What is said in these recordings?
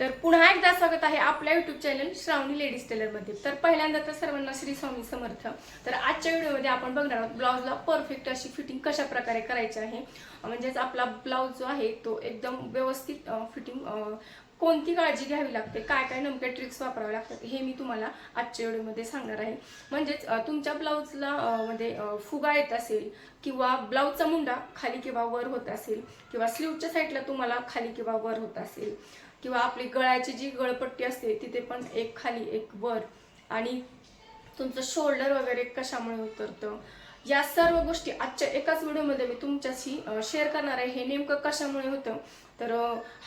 तर पुन्हा एकदा स्वागत आहे आपल्या युट्यूब चॅनल श्रावणी लेडीज टेलरमध्ये तर पहिल्यांदा तर सर्वांना श्री स्वामी समर्थ. तर आजच्या व्हिडिओमध्ये आपण बघणार आहोत ब्लाऊजला परफेक्ट अशी फिटिंग कशा प्रकारे करायची आहे. म्हणजेच आपला ब्लाऊज जो आहे तो एकदम व्यवस्थित फिटिंग कोणती काळजी घ्यावी लागते काय काय नमक्या ट्रिक्स वापराव्या लागतात हे मी तुम्हाला आजच्या व्हिडिओमध्ये सांगणार आहे. म्हणजेच तुमच्या ब्लाऊजला मध्ये फुगा येत असेल किंवा ब्लाऊजचा मुंडा खाली किंवा वर होत असेल किंवा स्लीवच्या साईडला तुम्हाला खाली किंवा वर होत असेल किंवा आपली गळ्याची जी गळपट्टी असते तिथे पण एक खाली एक वर आणि तुमचं शोल्डर वगैरे कशामुळे उतरतं? या सर्व गोष्टी आजच्या एकाच व्हिडिओमध्ये मी तुमच्याशी शेअर करणार आहे. हे नेमकं कशामुळे होतं? तर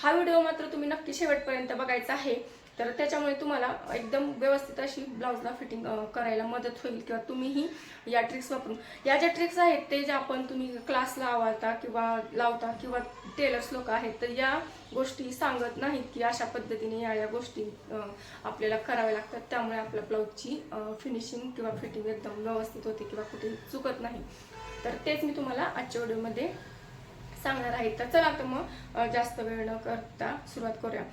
हा व्हिडिओ मात्र तुम्ही नक्की शेवटपर्यंत बघायचा आहे. तर त्याच्यामुळे तुम्हाला एकदम व्यवस्थित अशी ब्लाऊजला फिटिंग करायला मदत होईल किंवा तुम्हीही या ट्रिक्स वापरून. या ज्या ट्रिक्स आहेत ते ज्या आपण तुम्ही क्लासला लावता किंवा लावता किंवा टेलर्स लोक आहेत तर या गोष्टी सांगत नाहीत की अशा पद्धतीने या या गोष्टी आपल्याला कराव्या लागतात. त्यामुळे आपल्या ब्लाऊजची फिनिशिंग किंवा फिटिंग एकदम व्यवस्थित होते किंवा कुठेही चुकत नाही. तर तेच मी तुम्हाला आजच्या व्हिडिओमध्ये सांगणार आहे. तर चला तर मग जास्त वेळ न करता सुरुवात करूया.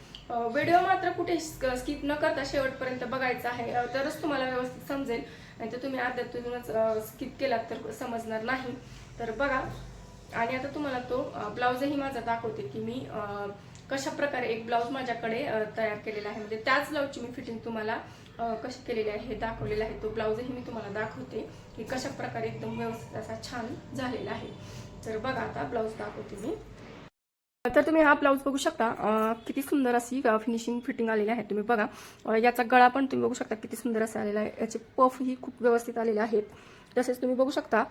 व्हिडिओ मात्र कुठे स्किप न करता शेवटपर्यंत बघायचा आहे. तरच तुम्हाला व्यवस्थित समजेल. नाही तर तुम्ही अर्ध्यातूनच स्किप केलात तर समजणार नाही. तर बघा. आणि आता तुम्हाला तो ब्लाऊजही माझा दाखवते की मी कशा प्रकारे एक ब्लाऊज माझ्याकडे तयार केलेला आहे. म्हणजे त्याच ब्लाऊजची मी फिटिंग तुम्हाला कशी केलेली आहे हे दाखवलेलं आहे. तो ब्लाऊजही मी तुम्हाला दाखवते की कशा प्रकारे एकदम व्यवस्थित असा छान झालेला आहे. तर बघा आता ब्लाऊज दाखवते मी. तर तुम्ही हा ब्लाऊज बघू शकता किती सुंदर अशी फिनिशिंग फिटिंग आलेली आहे. तुम्ही बघा याचा गळा पण तुम्ही बघू शकता किती सुंदर असा आलेला आहे. याचे पफही खूप व्यवस्थित आलेले आहेत. तसेच तुम्ही बघू शकता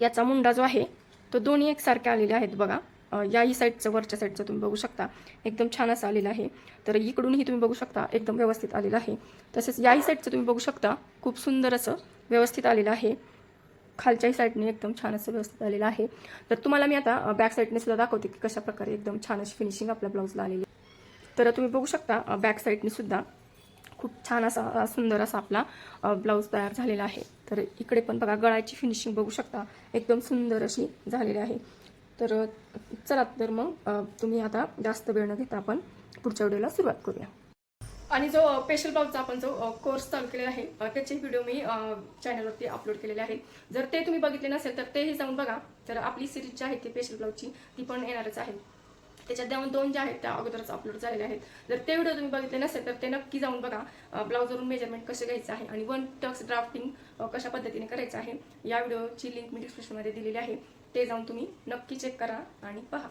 याचा मुंडा जो आहे तो दोन्ही एकसारखे आलेले आहेत बघा. याही साईडचं वरच्या साईडचं तुम्ही बघू शकता. एकदम छान असं आलेलं आहे. तर इकडूनही तुम्ही बघू शकता एकदम व्यवस्थित आलेलं आहे. तसेच याही साईडचं तुम्ही बघू शकता खूप सुंदर असं व्यवस्थित आलेलं आहे. खालच्याही साईडने एकदम छान असं व्यवस्थित आलेलं आहे. तर तुम्हाला मी आता बॅक साईडने सुद्धा दाखवते की कशा प्रकारे एकदम छान अशी फिनिशिंग आपल्या ब्लाऊजला आलेली आहे. तर तुम्ही बघू शकता बॅक साईडने सुद्धा खूप छान असा सुंदर असा आपला ब्लाऊज तयार झालेला आहे. तर इकडे पण बघा गळाची फिनिशिंग बघू शकता. एकदम सुंदर अशी झालेली आहे. तर चला तर मग तुम्ही आता जास्त वेळ न घेता आपण पुढच्या व्हिडिओला सुरुवात करूया. आणि जो स्पेशल ब्लाऊजचा आपण जो कोर्स चालू केलेला आहे त्याचे व्हिडिओ मी चॅनलवरती अपलोड केलेले आहेत जर ते तुम्ही बघितले नसेल तर तेही जाऊन बघा. तर आपली सिरीज जी आहे ती स्पेशल ब्लाऊजची ती पण येणारच आहे. त्याच्यात दोन दोन ज्या आहेत त्या अगोदरच अपलोड झालेल्या आहेत. जर ते व्हिडिओ तुम्ही बघितले नसेल तर ते नक्की जाऊन बघा. ब्लाऊजवरून मेजरमेंट कसं घ्यायचं आहे आणि वन टक्स ड्राफ्टिंग कशा पद्धतीने करायचं आहे या व्हिडिओची लिंक मी डिस्क्रिप्शनमध्ये दिलेली आहे. ते जाऊन तुम्ही नक्की चेक करा आणि पहा.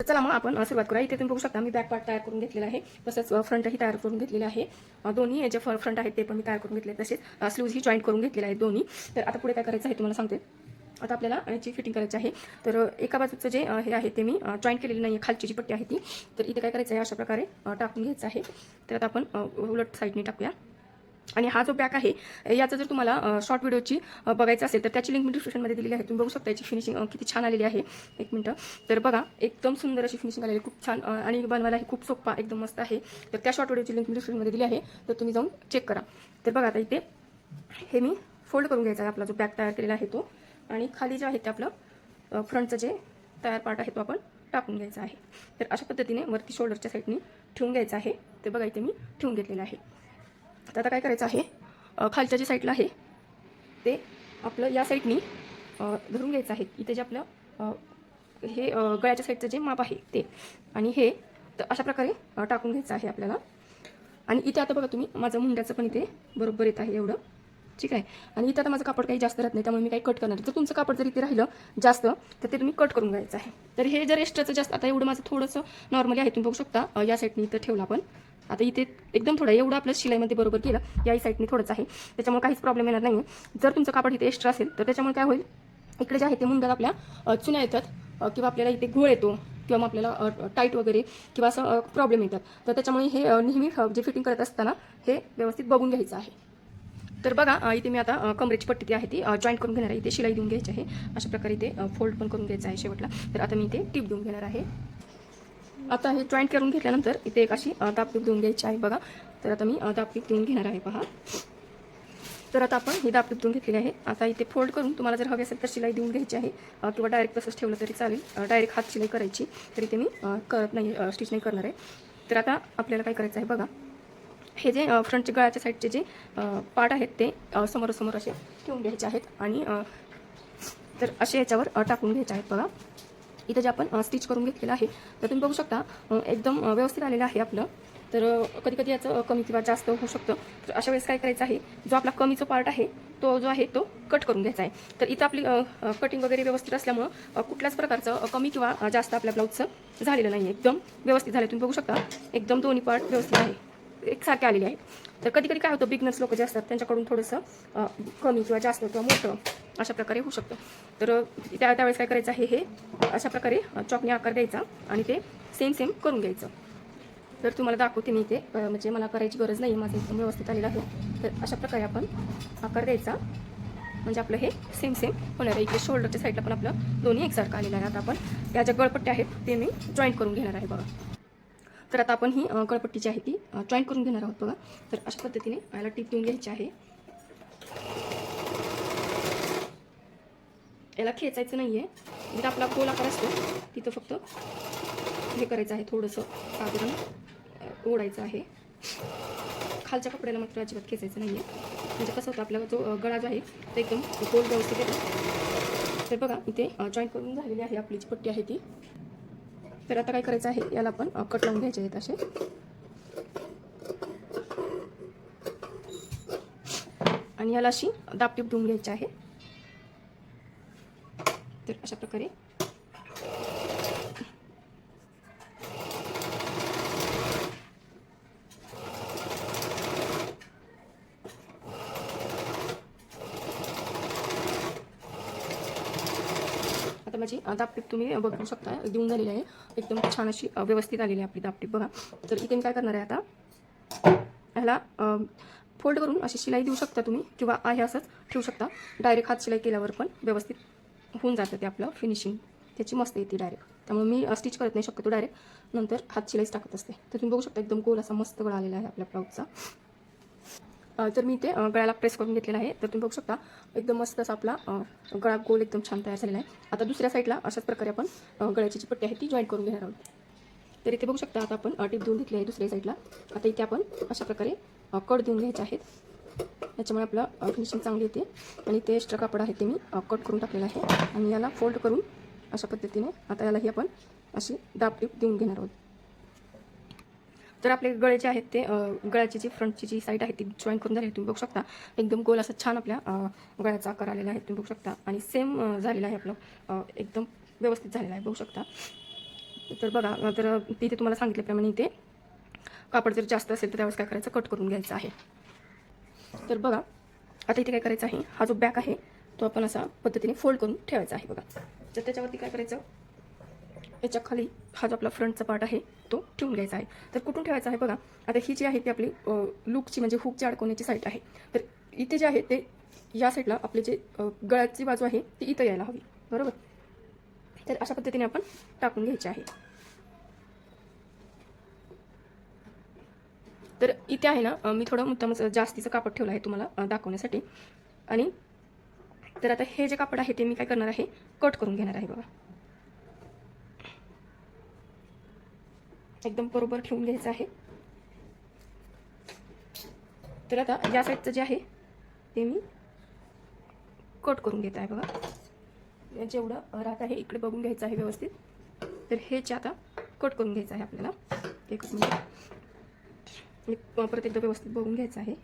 तर चला मग आपण सुरुवात करूया. इथे तुम्ही बघू शकता मी बॅक पार्ट तयार करून घेतलेला आहे. तसंच फ्रंटही तयार करून घेतलेला आहे. दोन्ही जे फ्रंट आहेत ते पण मी तयार करून घेतले. तसेच अ, स्लीव्हजही जॉईंट करून घेतलेले आहेत दोन्ही. तर आता पुढे काय करायचं आहे तुम्हाला सांगते. आता आपल्याला याची फिटिंग करायची आहे. तर एका बाजूचं जे हे आहे ते मी जॉईंट केलेली नाही आहे खालची जी पट्टी आहे ती. तर इथे काय करायचं आहे अशा प्रकारे टाकून घ्यायचं आहे. तर आता आपण उलट साईडने टाकूया. आणि हा जो बॅक आहे याचा जर तुम्हाला शॉर्ट व्हिडिओची बघायचं असेल तर त्याची लिंक मी डिस्क्रिप्शनमध्ये दिलेली आहे. तुम्ही बघू शकता याची फिनिशिंग किती छान आलेली आहे. एक मिनटं. तर बघा एकदम सुंदर अशी फिनिशिंग आलेली आहे, खूप छान आणि बनवायला हे खूप सोपा एकदम मस्त आहे. तर त्या शॉर्ट व्हिडिओची लिंक मी डिस्क्रिप्शनमध्ये दिली आहे. तर तुम्ही जाऊन चेक करा. तर बघा आता इथे हे मी फोल्ड करून घ्यायचा आहे. आपला जो बॅग तयार केलेला आहे तो. आणि खाली जे आहे ते आपलं फ्रंटचं जे तयार पार्ट आहे तो आपण टाकून घ्यायचा आहे. तर अशा पद्धतीने वरती शोल्डरच्या साईडने ठेवून घ्यायचं आहे. ते बघा इथे मी ठेवून घेतलेलं आहे. तर आता काय करायचं आहे? खालच्या जे साईडला आहे ते आपलं या साईडनी धरून घ्यायचं आहे. इथे जे आपलं हे गळ्याच्या साईडचं जे माप आहे ते. आणि हे तर अशा प्रकारे टाकून घ्यायचं आहे आपल्याला. आणि इथे आता बघा तुम्ही माझं मुंड्याचं पण इथे बरोबर येत आहे एवढं. ठीक आहे? आणि इथं आता माझं कापड काही जास्त राहत नाही त्यामुळे मी काही कट करणार जर तुमचं कापड जर इथे राहिलं जास्त तर ते तुम्ही कट करून घ्यायचं आहे. तर हे जर एक्स्ट्राचं जास्त आता एवढं माझं थोडंसं नॉर्मली आहे तुम्ही बघू शकता. या साईडनी इथं ठेवलं आपण. आता इथे एकदम थोडं एवढं आपलं शिलाईमध्ये बरोबर केलं याही साईडने थोडंच आहे. त्याच्यामुळे काहीच प्रॉब्लेम येणार नाही जर तुमचं कापड इथे एक्स्ट्रा असेल तर त्याच्यामुळे काय होईल? इकडे जे आहे ते मुंड्यात आपल्या चुन्या येतात किंवा आपल्याला इथे घोळ येतो किंवा मग आपल्याला टाईट वगैरे किंवा असं प्रॉब्लेम येतात. तर त्याच्यामुळे हे नेहमी जे फिटिंग करत असताना हे व्यवस्थित बघून घ्यायचं आहे. तर बघा इथे मी आता कमरेची पट्टी ती आहे ती जॉईंट करून घेणार आहे. इथे शिलाई देऊन घ्यायची आहे. अशा प्रकारे इथे फोल्ड पण करून घ्यायचं आहे शेवटला. तर आता मी इथे टिप देऊन घेणार आहे. आता हे जॉईंट करून घेतल्यानंतर इथे एक अशी दापटीप देऊन घ्यायची आहे बघा. तर आता मी दापटीप देऊन घेणार आहे पहा. तर आता आपण ही दाब देऊन घेतलेली आहे. आता इथे फोल्ड करून तुम्हाला जर हवी असेल तर शिलाई देऊन घ्यायची आहे. किंवा डायरेक्ट तसंच ठेवलं तरी चालेल. डायरेक्ट हात शिलाई करायची. तरी ते मी करत नाही स्टिच नाही करणार आहे. तर आता आपल्याला काय करायचं आहे बघा. हे जे फ्रंटच्या फ्रंटचे गळ्याच्या साईडचे जे पार्ट आहेत ते समोरासमोर असे ठेवून घ्यायचे आहेत आणि तर असे याच्यावर टाकून घ्यायचे आहेत बघा. इथं जे आपण स्टिच करून घेतलेलं आहे तर तुम्ही बघू शकता एकदम व्यवस्थित आलेलं आहे आपलं. तर कधी कधी याचं कमी किंवा जास्त होऊ शकतं. तर अशा वेळेस काय करायचं आहे जो आपला कमीचा पार्ट आहे तो जो आहे तो कट करून घ्यायचा आहे. तर इथं आपली कटिंग वगैरे व्यवस्थित असल्यामुळं कुठल्याच प्रकारचं कमी किंवा जास्त आपल्या ब्लाऊजचं झालेलं नाही आहे एकदम व्यवस्थित झालं. तुम्ही बघू शकता एकदम दोन्ही पार्ट व्यवस्थित आहे. एकसारखे आलेले आहेत तर कधी कधी काय होतं बिगनर्स लोक जे असतात त्यांच्याकडून थोडंसं कमी किंवा जास्त किंवा मोठं अशा प्रकारे होऊ शकतं. तर त्या त्यावेळेस काय करायचं आहे हे अशा प्रकारे चॉकने आकार द्यायचा आणि ते सेम सेम करून घ्यायचं. तर तुम्हाला दाखवते मी ते म्हणजे मला करायची गरज नाही माझं एकदम व्यवस्थित आलेलं आहे. तर अशा प्रकारे आपण आकार द्यायचा. म्हणजे आपलं हे सेम सेम होणार आहे. इकडे शोल्डरच्या साईडला पण आपलं दोन्ही एकसारखं आलेलं आहे. आता आपण या ज्या गळपट्ट्या आहेत ते मी जॉईन करून घेणार आहे बघा. तर आता आपण ही कळपट्टी गळपट्टी जी आहे ती जॉईन करून घेणार आहोत बघा. तर अशा पद्धतीने याला टीप देऊन घ्यायची आहे. याला खेचायचं नाही आहे जिथं म्हणजे आपला गोल आकार असतो तिथं फक्त हे करायचं आहे थोडंसं साधारण ओढायचं आहे. खालच्या कपड्याला मात्र अजिबात खेचायचं नाही आहे म्हणजे कसं होतं आपला जो गळा जो आहे तो एकदम गोल व्यवस्थित येतो. तर बघा इथे जॉईन करून झालेली आहे आपली जी पट्टी आहे ती. तर आता काय करायचं आहे याला आपण कट लावून घ्यायचे आहेत असे. आणि याला अशी दापटीप धुवून घ्यायची आहे. तर अशा प्रकारे माझी दापटीप तुम्ही बघू शकता. देऊन झालेली आहे. एकदम छान अशी व्यवस्थित आलेली आहे आपली दापटीप बघा. तर इथे मी काय करणार आहे आता? ह्याला फोल्ड करून अशी शिलाई देऊ शकता तुम्ही किंवा आहे असंच ठेवू शकता. डायरेक्ट हात शिलाई केल्यावर पण व्यवस्थित होऊन जातं ते आपलं फिनिशिंग त्याची मस्त येते डायरेक्ट त्यामुळे मी स्टिच करत नाही शक्यतो डायरेक्ट नंतर हात शिलाईच टाकत असते. तर तुम्ही बघू शकता एकदम गोल असा मस्त गळा आलेला आहे आपल्या ब्लाऊजचा तर मी ते गळ्याला प्रेस करून घेतलेला आहे तर तुम्ही बघू शकता एकदम मस्त असा आपला गळा गोल एकदम छान तयार झालेला आहे. आता दुसऱ्या साईडला अशाच प्रकारे आपण गळ्याची जी पट्टी आहे ती जॉईन करून घेणार आहोत. तर इथे बघू शकता आता आपण टीप देऊन घेतली आहे दुसऱ्या साईडला आता इथे आपण अशा प्रकारे कट देऊन घ्यायचे आहेत. याच्यामुळे आपलं फिनिशिंग चांगली येते. आणि ते एक्स्ट्रा कापड आहे ते मी कट करून टाकलेलं आहे. आणि याला फोल्ड करून अशा पद्धतीने आता यालाही आपण अशी दाब टीप देऊन घेणार आहोत. तर आपले गळे जे आहेत ते गळ्याची जी फ्रंटची जी साईड आहे ती जॉईन करून झाली आहे तुम्ही बघू शकता. एकदम गोल असं छान आपल्या गळ्याचा आकार आलेला आहे तुम्ही बघू शकता. आणि सेम झालेला आहे आपलं एकदम व्यवस्थित झालेलं आहे बघू शकता. तर बघा तर तिथे तुम्हाला सांगितल्याप्रमाणे इथे कापड जर जास्त असेल तर त्यावेळेस काय करायचं? कट करून घ्यायचं आहे. तर बघा आता इथे काय करायचं आहे? हा जो बॅक आहे तो आपण असा पद्धतीने फोल्ड करून ठेवायचा आहे बघा. तर त्याच्यावरती काय करायचं? याच्या खाली हा जो आपला फ्रंटचा पार्ट आहे तो ठेवून घ्यायचा आहे. तर कुठून ठेवायचा आहे बघा आता ही जी आहे ती आपली लूकची म्हणजे हुकची अडकवण्याची साईड आहे. तर इथे जे आहे ते या साईडला आपले जे गळ्याची बाजू आहे ती इथं यायला हवी. बरोबर? तर अशा पद्धतीने आपण टाकून घ्यायची आहे. तर इथे आहे ना मी थोडं मुद्दाम जास्तीचं कापड ठेवलं आहे तुम्हाला दाखवण्यासाठी. आणि तर आता हे जे कापड आहे ते मी काय करणार आहे कट करून घेणार आहे बघा. एकदम बरोबर ठेवून घ्यायचं आहे. तर आता या साईडचं जे आहे ते मी कट करून घेत आहे बघा. जेवढं राहत आहे इकडे बघून घ्यायचं आहे व्यवस्थित. तर हे जे आता कट करून घ्यायचं आहे आपल्याला एकच म्हणजे परत एकदा व्यवस्थित बघून घ्यायचं आहे.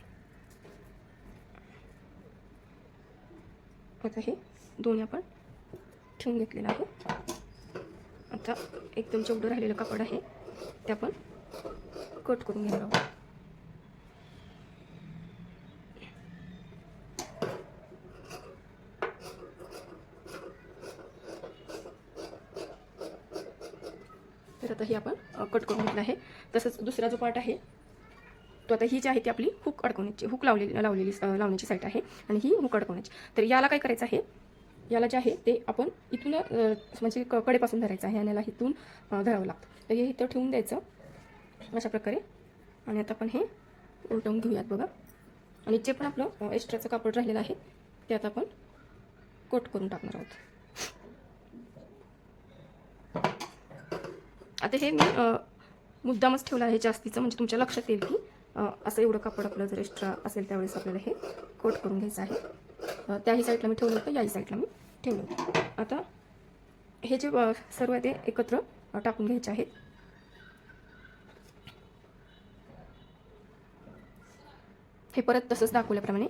आता हे दोन्ही आपण ठेवून घेतलेलं आहे. आता एकदम जेवढं राहिलेलं कापड आहे ते आपण कट करून घेणार आहोत. तर आता हे आपण कट करून घेतलं आहे. तसंच दुसरा जो पार्ट आहे तो आता ही जी आहे ती आपली हुक अडकवण्याची हुक लावलेली लावलेली लावण्याची साईट आहे आणि ही हुक अडकवण्याची. तर याला काय करायचं आहे याला जे आहे ते आपण इथून म्हणजे क- कडेपासून धरायचं आहे आणि याला इथून धरावं लागतं. तर हे इथं ठेवून द्यायचं अशा प्रकारे. आणि आता आपण हे उलटवून घेऊयात बघा. आणि जे पण आपलं एक्स्ट्राचं कापड राहिलेलं आहे ते आता आपण कोट करून टाकणार आहोत. आता हे मी मुद्दामच ठेवलं आहे जास्तीचं म्हणजे तुमच्या लक्षात येईल की असं एवढं कापड आपलं जर एक्स्ट्रा असेल त्यावेळेस आपल्याला हे कोट करून घ्यायचं आहे. त्याही साईडला मी ठेवलं होतं याही साईडला मी ठेवलं होतं. आता हे जे सर्व ते एकत्र टाकून घ्यायचे आहेत. हे परत तसंच दाखवल्याप्रमाणे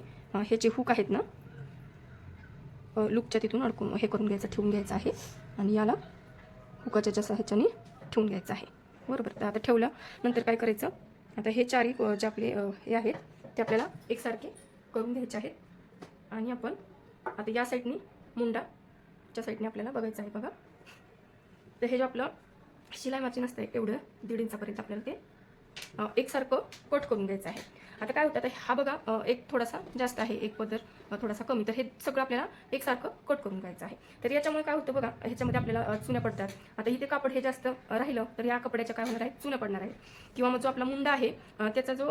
हे जे हुक आहेत ना लूकच्या तिथून अडकून हे करून घ्यायचं ठेवून घ्यायचं आहे. आणि याला हुकाच्या जसं ह्याच्याने ठेवून घ्यायचं आहे. बरोबर. तर आता ठेवलं नंतर काय करायचं? आता हे चारही जे आपले हे आहेत ते आपल्याला एकसारखे करून घ्यायचे आहेत. आणि आपण आता या साईडनी मुंडाच्या साईडने आपल्याला बघायचं आहे बघा. तर हे जे आपलं शिलाई मार्जिन असतं एवढं दीड इंचापर्यंत आपल्याला ते एकसारखं कट करून घ्यायचं आहे. आता काय होतं आता हा बघा एक थोडासा जास्त आहे एक पदर थोडासा कमी. तर हे सगळं आपल्याला एकसारखं कट करून घ्यायचं आहे. तर याच्यामुळे काय होतं बघा ह्याच्यामध्ये आपल्याला चुन्या पडतात. आता इथे कापड हे जास्त राहिलं तर या कपड्याच्या काय होणार आहे? चुन्या पडणार आहे. किंवा मग जो आपला मुंडा आहे त्याचा जो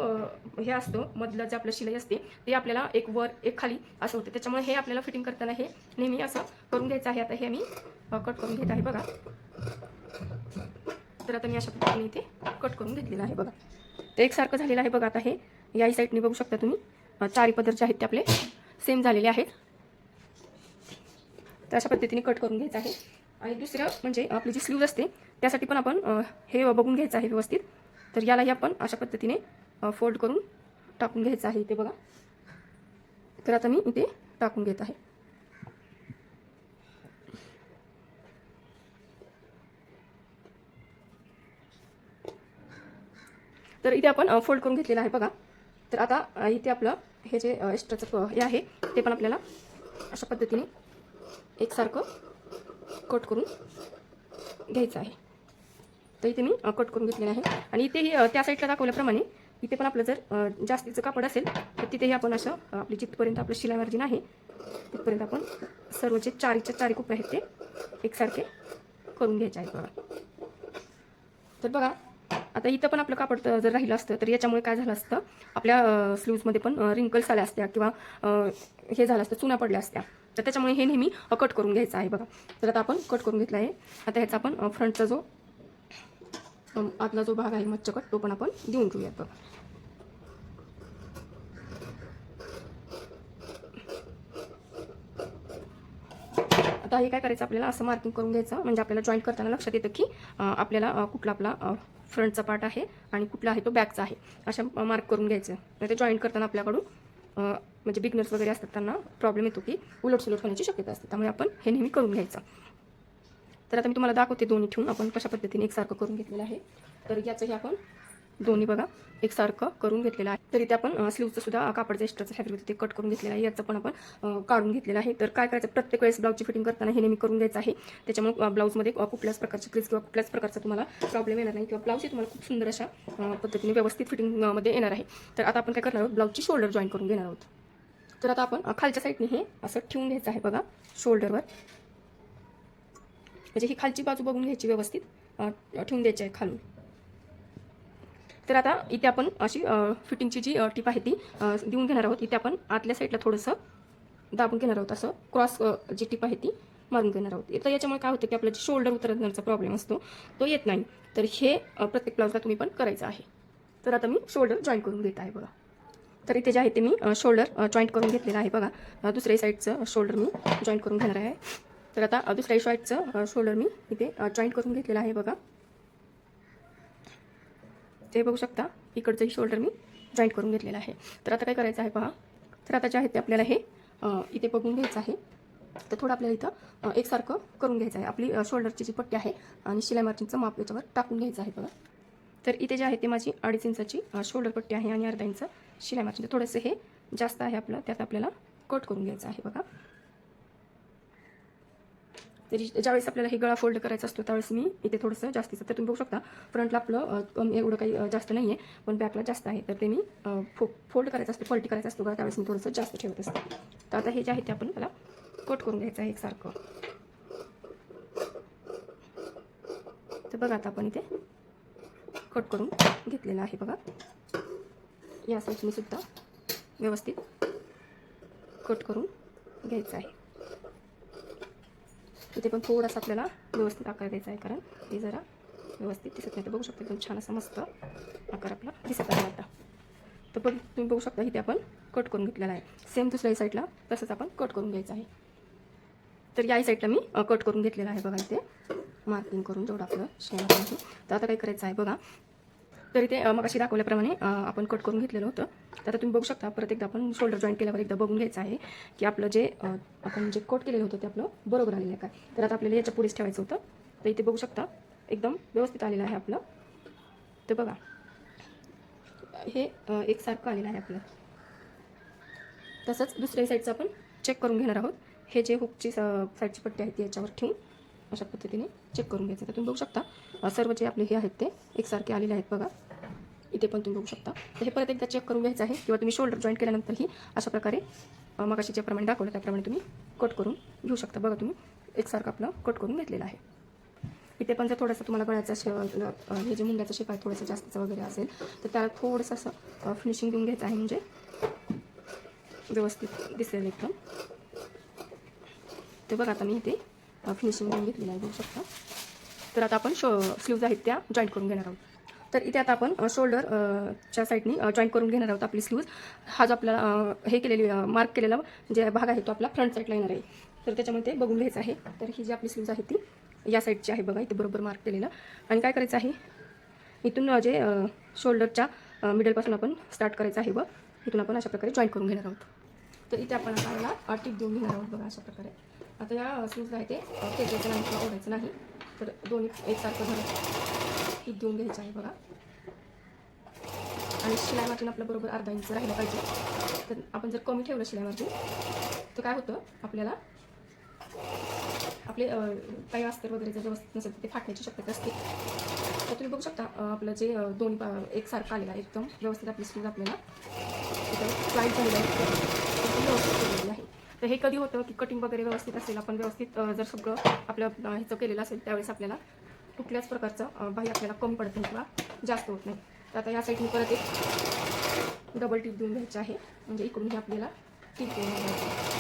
हे असतो मधलं जे आपलं शिलाई असते ते आपल्याला एक वर एक खाली असं होतं. त्याच्यामुळे हे आपल्याला फिटिंग करताना हे नेहमी असं करून घ्यायचं आहे. आता हे मी कट करून घेत आहे बघा. तर आता मी अशा पद्धतीने इथे कट करून घेतलेलं आहे बघा. तर एकसारखं झालेलं आहे बघा आता हे. याही साईडने बघू शकता तुम्ही. चारी पदर जे आहेत ते आपले सेम झालेले आहेत. तर अशा पद्धतीने कट करून घ्यायचं आहे. आणि दुसरं म्हणजे आपली जी स्लीव्ज असते त्यासाठी पण आपण हे बघून घ्यायचं आहे व्यवस्थित. तर यालाही आपण अशा पद्धतीने फोल्ड करून टाकून घ्यायचं आहे इथे बघा. तर आता मी इथे टाकून घेत आहे. तर इथे आपण फोल्ड करून घेतलेलं आहे बघा. तर आता इथे आपलं हे जे एक्स्ट्राचं हे आहे ते पण आपल्याला अशा पद्धतीने एकसारखं कट करून घ्यायचं आहे. तर इथे मी कट करून घेतलेलं आहे. आणि इथेही त्या साईडला दाखवल्याप्रमाणे इथे पण आपलं जर जास्तीचं कापड असेल तर तिथेही आपण असं आपली जिथपर्यंत आपलं शिलाई मार्जिन आहे तिथपर्यंत आपण सर्व जे चारीच्या चारी कुपे आहेत ते एकसारखे करून घ्यायचे आहेत बघा. तर बघा आता इथं पण आपलं कापड जर राहिलं असतं तर याच्यामुळे काय झालं असतं आपल्या स्लीव्समध्ये पण रिंकल्स आल्या असत्या किंवा हे झालं असतं चुना पडल्या असत्या. तर त्याच्यामुळे हे नेहमी कट करून घ्यायचं आहे बघा. तर आता आपण कट करून घेतला आहे. आता ह्याचा आपण फ्रंटचा जो आतला जो भाग आहे मच्छकट तो पण आपण देऊन घेऊयात बघा. आता हे काय करायचं आपल्याला? असं मार्किंग करून घ्यायचं. म्हणजे आपल्याला जॉईंट करताना लक्षात येतं की आपल्याला कुठला आपला फ्रंटचा पार्ट आहे आणि कुठला आहे तो बॅकचा आहे. अशा मार्क करून घ्यायचं. नाही ते जॉईंट करताना आपल्याकडून म्हणजे बिगनर्स वगैरे असतात त्यांना प्रॉब्लेम येतो की उलट सुलट होण्याची शक्यता असते. त्यामुळे आपण हे नेहमी करून घ्यायचं. तर आता मी तुम्हाला दाखवते दोन्ही ठेवून. आपण कशा पद्धतीने एकसारखं करून घेतलेलं आहे. तर याचंही आपण दोन्ही बघा. एकसारखं करून घेतलेलं आहे. तर इथे आपण स्लीवचं सुद्धा कापडचं एक्स्ट्राचं फॅब्रिक होतं ते कट करून घेतलेलं आहे. याचं पण आपण काढून घेतलेलं आहे. तर काय करायचं? प्रत्येक वेळेस ब्लाऊजची फिटिंग करताना हे नेहमी करून घ्यायचं आहे. त्याच्यामुळे ब्लाऊजमध्ये कुठल्याच प्रकारची क्रीज किंवा कुठल्याच प्रकारचा तुम्हाला प्रॉब्लेम येणार नाही. किंवा ब्लाऊजही तुम्हाला खूप सुंदर अशा पद्धतीने व्यवस्थित फिटिंगमध्ये येणार आहे. तर आता आपण काय करणार आहोत? ब्लाऊजची शोल्डर जॉईन करून घेणार आहोत. तर आता आपण खालच्या साईडने हे असं ठेवून घ्यायचं आहे बघा शोल्डरवर म्हणजे ही खालची बाजू बघून घ्यायची व्यवस्थित ठेवून द्यायची आहे खालून. तर आता इथे आपण अशी फिटिंगची जी टिप टीप आहे ती देऊन घेणार आहोत. इथे आपण आतल्या साईडला थोडंसं दाबून घेणार आहोत. असं क्रॉस जी टीप आहे ती मारून घेणार आहोत. तर याच्यामुळे काय होतं की आपला जे शोल्डर उतरण्याचा प्रॉब्लेम असतो तो येत नाही. तर हे प्रत्येक ब्लाऊजला तुम्ही पण करायचं आहे. तर आता मी शोल्डर जॉईन करून घेत आहे बघा. तर इथे जे आहे ते मी शोल्डर जॉईंट करून घेतलेलं आहे बघा. दुसऱ्या साईडचं शोल्डर मी जॉईंट करून घेणार आहे. तर आता दुसऱ्या साईडचं शोल्डर मी इथे जॉईंट करून घेतलेलं आहे बघा. ते बघू शकता इकडचंही शोल्डर मी जॉईंट करून घेतलेलं आहे. तर आता काय करायचं आहे पहा? तर आता जे आहे ते आपल्याला हे इथे बघून घ्यायचं आहे. तर थोडं आपल्याला इथं एकसारखं करून घ्यायचं आहे. आपली शोल्डरची जी पट्टी आहे आणि शिलाई मार्जिनचं माप याच्यावर टाकून घ्यायचं आहे बघा. तर इथे जे आहे ते माझी अडीच इंचाची शोल्डर पट्टी आहे आणि अर्धा इंच शिलाई मार्जिन. थोडंसं हे जास्त आहे आपलं त्यात आपल्याला कट करून घ्यायचं आहे बघा. तरी ज्यावेळेस आपल्याला हे गळा फोल्ड करायचा असतो त्यावेळेस मी इथे थोडंसं जास्तीचं तर तुम्ही बघू शकता फ्रंटला आपलं एवढं काही जास्त नाही आहे पण बॅकला जास्त आहे. तर ते मी फो फोल्ड करायचं असतो पलटी करायचा असतो गळा त्यावेळेस मी थोडंसं जास्त ठेवत असते. तर आता हे जे आहे ते आपण मला कट करून घ्यायचं आहे एकसारखं. तर बघा आता आपण इथे कट करून घेतलेलं आहे बघा. या साईडने सुद्धा व्यवस्थित कट करून घ्यायचं आहे. इथे पण थोडासा आपल्याला व्यवस्थित आकार द्यायचा आहे कारण ते जरा व्यवस्थित दिसत नाही. तर बघू शकता एकदम छान असा मस्त आकार आपला दिसत आहे आता. तर पण तुम्ही बघू शकता इथे आपण कट करून घेतलेला आहे. सेम दुसऱ्याही साईडला तसंच आपण कट करून घ्यायचं आहे. तर या साईडला मी कट करून घेतलेला आहे बघा इथे. मार्किंग करून जेवढं आपलं शेणार आहे तर आता काय करायचं आहे बघा तर इथे मग अशी दाखवल्याप्रमाणे आपण कट करून घेतलेलं होतं. तर आता तुम्ही बघू शकता परत एकदा आपण शोल्डर जॉईंट केल्यावर एकदा बघून घ्यायचं आहे की आपलं जे आपण जे कट केलेलं होतं ते आपलं बरोबर आलेलं आहे काय तर आता आपल्याला याच्या पुढेच ठेवायचं होतं. तर इथे बघू शकता एकदम व्यवस्थित आलेलं आहे आपलं. तर बघा हे एकसारखं आलेलं आहे आपलं. तसंच दुसऱ्या साईडचं आपण चेक करून घेणार आहोत. हे जे हुकची स साईडची पट्टी आहे ती याच्यावर ठेवून अशा पद्धतीने चेक करून घ्यायचं तर तुम्ही बघू शकता सर्व जे आपले हे आहेत ते एकसारखे आलेले आहेत बघा. इथे पण तुम्ही बघू शकता. तर हे परत एकदा चेक करून घ्यायचं आहे किंवा तुम्ही शोल्डर जॉईंट केल्यानंतरही अशा प्रकारे अ, मगाशी ज्याप्रमाणे दाखवलं त्याप्रमाणे तुम्ही कट करून घेऊ शकता. बघा तुम्ही एकसारखं आपलं कट करून घेतलेलं आहे. इथे पण जर थोडंसं तुम्हाला गळ्याचा शे हे जे मुंग्याचं शेप आहे थोडंसं जास्तचं वगैरे असेल तर त्याला थोडंसं असं फिनिशिंग देऊन घ्यायचं आहे म्हणजे व्यवस्थित दिसेल एकदम. ते बघा आता मी इथे फिनिशिंग देऊन घेतलेलं आहे बघू शकता. तर आता आपण शो स्लीव्ज आहेत त्या जॉईंट करून घेणार आहोत. तर इथे आता आपण शोल्डर च्या साईडनी जॉईन करून घेणार आहोत आपली स्लीव्ज हा जो आपला हे केलेली मार्क केलेला जे भाग आहे तो आपला फ्रंट साईडला येणार आहे. तर त्याच्यामध्ये ते बघून घ्यायचं आहे. तर ही जी आपली स्लीव्ज आहे ती या साईडची आहे बघा इथे बरोबर मार्क केलेलं. आणि काय करायचं आहे? इथून जे शोल्डरच्या मिडलपासून आपण स्टार्ट करायचं आहे व इथून आपण अशा प्रकारे जॉईन करून घेणार आहोत. तर इथे आपण आता याला टिप देऊन घेणार आहोत बघा अशा प्रकारे. आता या स्लीव्ज आहे ते खेचायचं नाही किंवा ओढायचं नाही. तर दोन्ही एकसारखं झालं दूध देऊन घ्यायचं आहे बघा. आणि शिलाई मार्जिन आपल्या बरोबर अर्धा इंच राहिलं पाहिजे तर आपण जर कमी ठेवलं शिलाई मार्जिन तर काय होतं? आपल्याला आपले काही अस्तर वगैरे जर व्यवस्थित नसेल तर ते फाटण्याची शक्यता असते. तर तुम्ही बघू शकता आपलं जे दोन एकसारखं आलेलं आहे एकदम व्यवस्थित आपली स्कूल आपल्याला एकदम फ्लाईट झालेलं आहे. व्यवस्थित केलेली आहे. तर हे कधी होतं की कटिंग वगैरे व्यवस्थित असेल आपण व्यवस्थित जर सगळं आपलं ह्याचं केलेलं असेल त्यावेळेस आपल्याला कुठल्याच प्रकारचं बाही आपल्याला कमी पडत नाही किंवा जास्त होत नाही. तर आता या साईडने परत एक डबल टीप देऊन घ्यायची आहे. म्हणजे इकडून हे आपल्याला टीप देऊन घ्यायची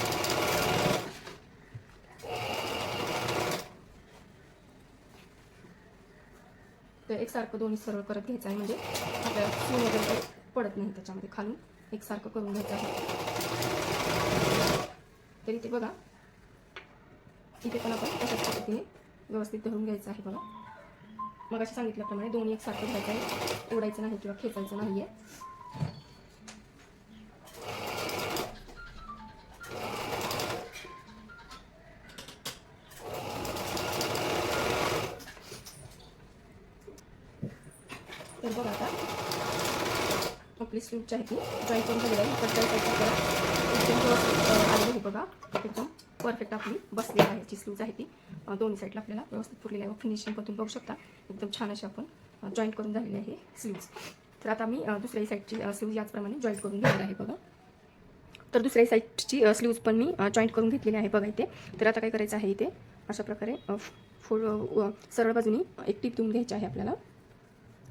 तर एकसारखं दोन्ही सरळ करत घ्यायचं आहे. म्हणजे आपल्याला सून वगैरे पडत नाही त्याच्यामध्ये खालून. एकसारखं करून घ्यायचं आहे. तर इथे बघा. इथे पण आपण अशाच पद्धतीने व्यवस्थित धरून घ्यायचं आहे बघा. मग असं सांगितल्याप्रमाणे दोन्ही एकसारखं घ्यायचं आहे. ओढायचं नाही किंवा खेचायचं नाही आहे तर बघा आता आपली स्लीवची आहे ती जॉईन करून झालेली आहे. तर त्या साईडची आपल्याला एकदम आलेली आहे बघा. एकदम परफेक्ट आपली बसलेली आहे. जी स्लीव्ज आहे ती. दोन्ही साईडला आपल्याला व्यवस्थित पुरलेली आहे. फिनिशिंग पण तुम्ही बघू शकता. एकदम छान अशी आपण जॉईंट करून झालेली आहे स्लीव्ज तर आता मी दुसऱ्याही साईडची स्लीव्ज याचप्रमाणे जॉईंट करून घेणार आहे बघा. तर दुसऱ्या साईडची स्लीव्ज पण मी जॉईंट करून घेतलेली आहे बघा इथे. तर आता काय करायचं आहे इथे? अशा प्रकारे फुल सरळ बाजूनी एक टीप देऊन घ्यायची आहे आपल्याला.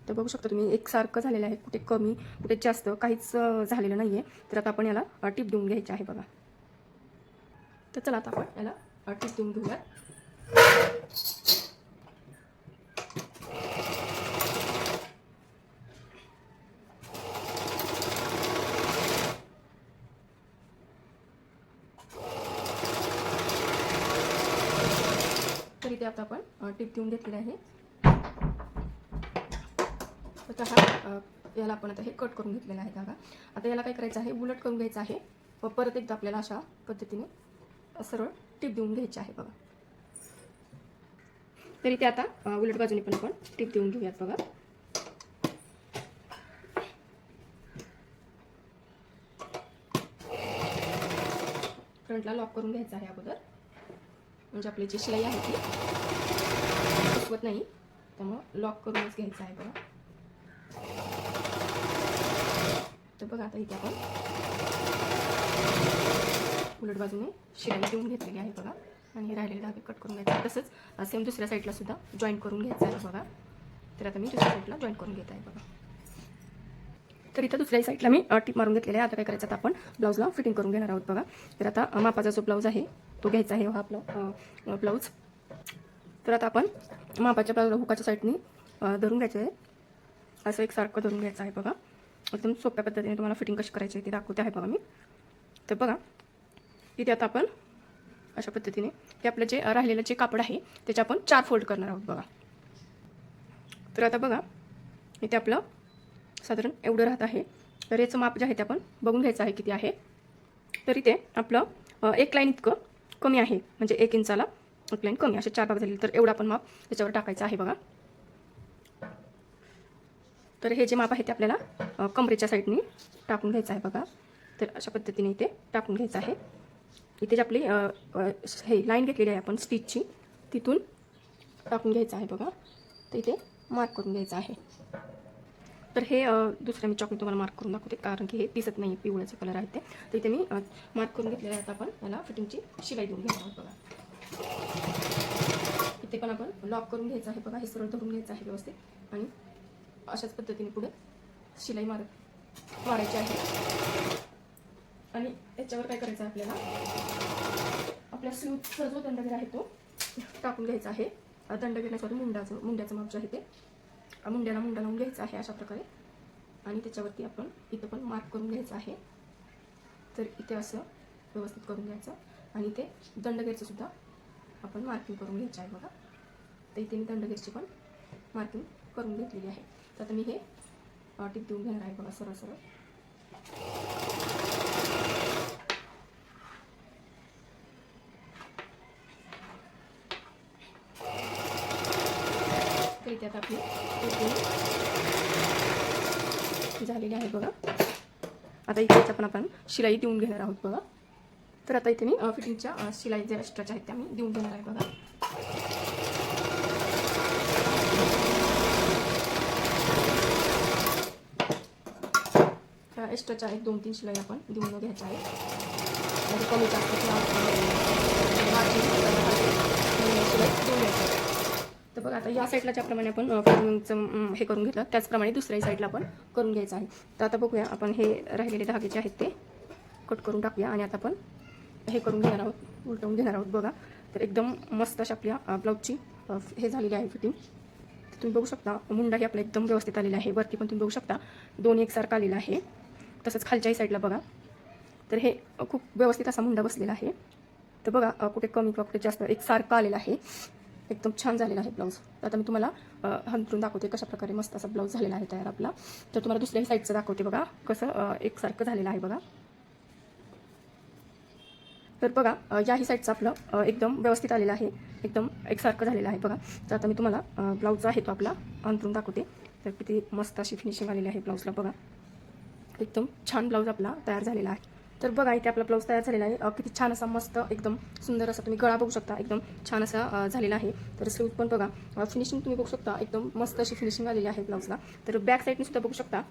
तर बघू शकता तुम्ही एकसारखं झालेलं आहे. कुठे कमी कुठे जास्त काहीच झालेलं नाही आहे तर आता आपण याला टीप देऊन घ्यायची आहे बघा. तर चला आता आपण याला टीप देऊन घेऊया तर इथे आता आपण टिप टीप देऊन घेतलेले आहे. आता हा याला आपण आता हे कट करून घेतलेला आहे धागा आता याला काय करायचं आहे उलट करून घ्यायचं आहे व परत एकदा आपल्याला अशा पद्धतीने सरळ टीप देऊन घ्यायची आहे बघा. तरी ते आता उलट बाजूने पण आपण टीप देऊन घेऊयात बघा. फ्रंटला लॉक करून घ्यायचं आहे अगोदर. म्हणजे आपली जी शिलाई आहे ती सुकवत नाही. त्यामुळं लॉक करूनच घ्यायचं आहे बघा. तर बघा आता इथे आपण उलट बाजूने शिलाई देऊन घेतलेली आहे बघा. आणि हे राहिलेले धागे कट करून घ्यायचे. तसंच सेम दुसऱ्या साईडला सुद्धा जॉईन करून घ्यायचं आहे बघा. तर आता मी दुसऱ्या साईडला जॉईन करून घेत आहे बघा. तर इथं दुसऱ्या साईडला मी अ, टीप मारून घेतलेली आहे. आता काय करायचं आता आपण ब्लाऊजला फिटिंग करून घेणार आहोत बघा. तर आता मापाचा जो ब्लाऊज आहे तो घ्यायचा आहे हा आपला ब्लाऊज तर आता आपण मापाच्या ब्लाऊजला हुकाच्या साईडनी धरून घ्यायचं आहे. असं एकसारखं धरून घ्यायचं आहे बघा. एकदम सोप्या पद्धतीने तुम्हाला फिटिंग कशी करायची आहे ते दाखवते आहे बघा मी. तर बघा इथे आता आपण अशा पद्धतीने हे आपलं जे राहिलेलं जे कापड आहे त्याचे आपण चार फोल्ड करणार आहोत बघा. तर आता बघा इथे आपलं साधारण एवढं राहत आहे. तर याचं माप जे आहे ते आपण बघून घ्यायचं आहे किती आहे. तर इथे आपलं एक लाईन इतकं कमी आहे. म्हणजे एक इंचाला एक लाईन कमी. असे चार भाग झाले तर एवढं आपण माप त्याच्यावर टाकायचं आहे बघा. तर हे जे माप आहे ते आपल्याला कमरेच्या साईडनी टाकून घ्यायचं आहे बघा. तर अशा पद्धतीने इथे टाकून घ्यायचं आहे. इथे जी आपली हे लाईन घेतलेली आहे आपण स्टिचची तिथून टाकून घ्यायचं आहे बघा. तर इथे मार्क करून घ्यायचं आहे. तर हे दुसऱ्या मी चॉकलेट तुम्हाला मार्क करून दाखवते कारण की हे दिसत नाही पिवळ्याचे कलर आहेत ते. तर इथे मी मार्क करून घेतलेले आहेत आपण याला फिटिंगची शिलाई देऊन घेणार आहोत बघा. इथे पण आपण लॉक करून घ्यायचं आहे बघा हे सरळ धरून घ्यायचं आहे व्यवस्थित. आणि अशाच पद्धतीने पुढे शिलाई मार मारायची आहे. आणि याच्यावर काय करायचं आहे आपल्याला? आपल्या स्लीवचा जो दंडगेर आहे तो टाकून घ्यायचा आहे. अ, सॉरी मुंडाचं मुंड्याचं माप जे आहे ते मुंड्याला मुंडा लावून घ्यायचा आहे अशा प्रकारे. आणि त्याच्यावरती आपण इथं पण मार्क करून घ्यायचं आहे. तर इथे असं व्यवस्थित करून घ्यायचं. आणि ते दंडगेरचं सुद्धा आपण मार्किंग करून घ्यायचं आहे बघा. तर इथे मी दंडगेरची पण मार्किंग करून घेतलेली आहे. तर आता मी हे टिप देऊन घेणार आहे बघा सरळ सरळ. त्यात आपली झालेली आहे बघा आता इथे पण आपण शिलाई देऊन घेणार आहोत बघा तर आता इथे मी फिटिंगच्या शिलाई ज्या एक्स्ट्राच्या आहेत त्या मी देऊन घेणार आहे बघा त्या एक्स्ट्राच्या दोन तीन शिलाई आपण देऊन घ्यायच्या आहेत कमी जास्त शिलाई देऊन घ्यायचं आहे. तर बघा आता या साईडला ज्याप्रमाणे आपण अ, फिटिंगचं हे करून घेतलं त्याचप्रमाणे दुसऱ्याही साईडला आपण करून घ्यायचं आहे. तर आता बघूया आपण हे राहिलेले धागे जे आहेत ते कट करून टाकूया आणि आता आपण हे करून घेणार आहोत उलटवून घेणार आहोत बघा. तर एकदम मस्त अशी आपल्या ब्लाऊजची हे झालेली आहे फिटिंग तुम्ही बघू शकता मुंडा ही आपला एकदम व्यवस्थित आलेला आहे. वरती पण तुम्ही बघू शकता दोन एकसारखा आलेला आहे. तसंच खालच्याही साईडला बघा. तर हे खूप व्यवस्थित असा मुंडा बसलेला आहे. तर बघा कुठे कमी किंवा कुठे जास्त एकसारखा आलेला आहे. एकदम छान झालेला आहे ब्लाऊज तर आता मी तुम्हाला हंतरून दाखवते कशा प्रकारे मस्त असा ब्लाऊज झालेला आहे तयार आपला. तर तुम्हाला दुसऱ्याही साईडचं दाखवते बघा कसं एकसारखं झालेलं आहे बघा. तर बघा याही साईडचं आपलं एकदम व्यवस्थित आलेलं आहे. एकदम एकसारखं झालेलं आहे बघा. तर आता मी तुम्हाला ब्लाऊज जो आहे तो आपला अंतरून दाखवते. तर किती मस्त अशी फिनिशिंग आलेली आहे ब्लाऊजला बघा. एकदम छान ब्लाऊज आपला तयार झालेला आहे. तर बघा इथे आपला ब्लाऊज तयार झालेला आहे. किती छान असा मस्त एकदम सुंदर असा तुम्ही गळा बघू शकता. एकदम छान असा झालेला आहे. तर स्लीव पण बघा. फिनिशिंग तुम्ही बघू शकता. एकदम मस्त अशी फिनिशिंग आलेली आहे ब्लाऊजला तर बॅक साईडने सुद्धा बघू शकता.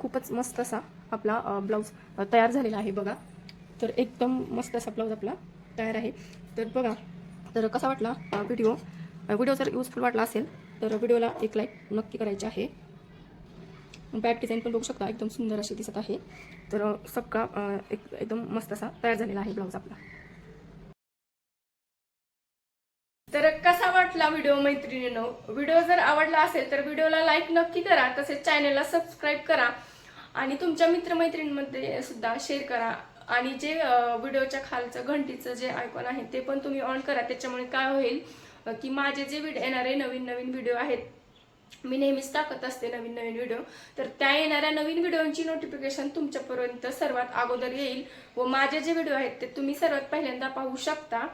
खूपच मस्त असा आपला ब्लाऊज तयार झालेला आहे बघा. तर एकदम मस्त असा ब्लाऊज आपला तयार आहे. तर बघा तर कसा वाटला व्हिडिओ व्हिडिओ जर युजफुल वाटला असेल तर व्हिडिओला एक लाईक नक्की करायची आहे. बॅक डिझाईन पण बघू शकता. एकदम सुंदर अशी दिसत आहे. तर अ, एक एकदम मस्त असा तयार झालेला आहे ब्लाऊज आपला. तर कसा वाटला व्हिडिओ मैत्रिणीनो? व्हिडिओ जर आवडला असेल तर व्हिडिओला लाईक नक्की करा तसेच चॅनलला सबस्क्राईब करा आणि तुमच्या मित्रमैत्रिणींमध्ये सुद्धा शेअर करा. आणि जे व्हिडिओच्या खालचं घंटीचं जे आयकॉन आहे ते पण तुम्ही ऑन करा. त्याच्यामुळे काय होईल की माझे जे व्हिडिओ येणारे नवीन नवीन व्हिडिओ आहेत मी नेहमीच टाकत असते नवीन नवीन व्हिडिओ तर त्या येणाऱ्या नवीन व्हिडिओची नोटिफिकेशन तुमच्यापर्यंत सर्वात अगोदर येईल व माझे जे व्हिडिओ आहेत ते तुम्ही सर्वात पहिल्यांदा पाहू शकता.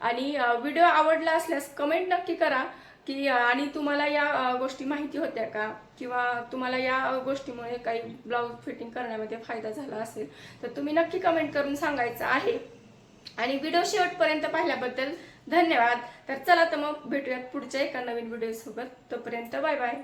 आणि व्हिडिओ आवडला असल्यास कमेंट नक्की करा की आणि तुम्हाला या गोष्टी माहिती होत्या का? किंवा तुम्हाला या गोष्टीमुळे काही ब्लाऊज फिटिंग करण्यामध्ये फायदा झाला असेल तर तुम्ही नक्की कमेंट करून सांगायचं आहे. आणि व्हिडिओ शेवटपर्यंत पाहिल्याबद्दल धन्यवाद. तर चला तर मग भेटूयात पुढच्या एका नवीन व्हिडिओसोबत तोपर्यंत बाय बाय.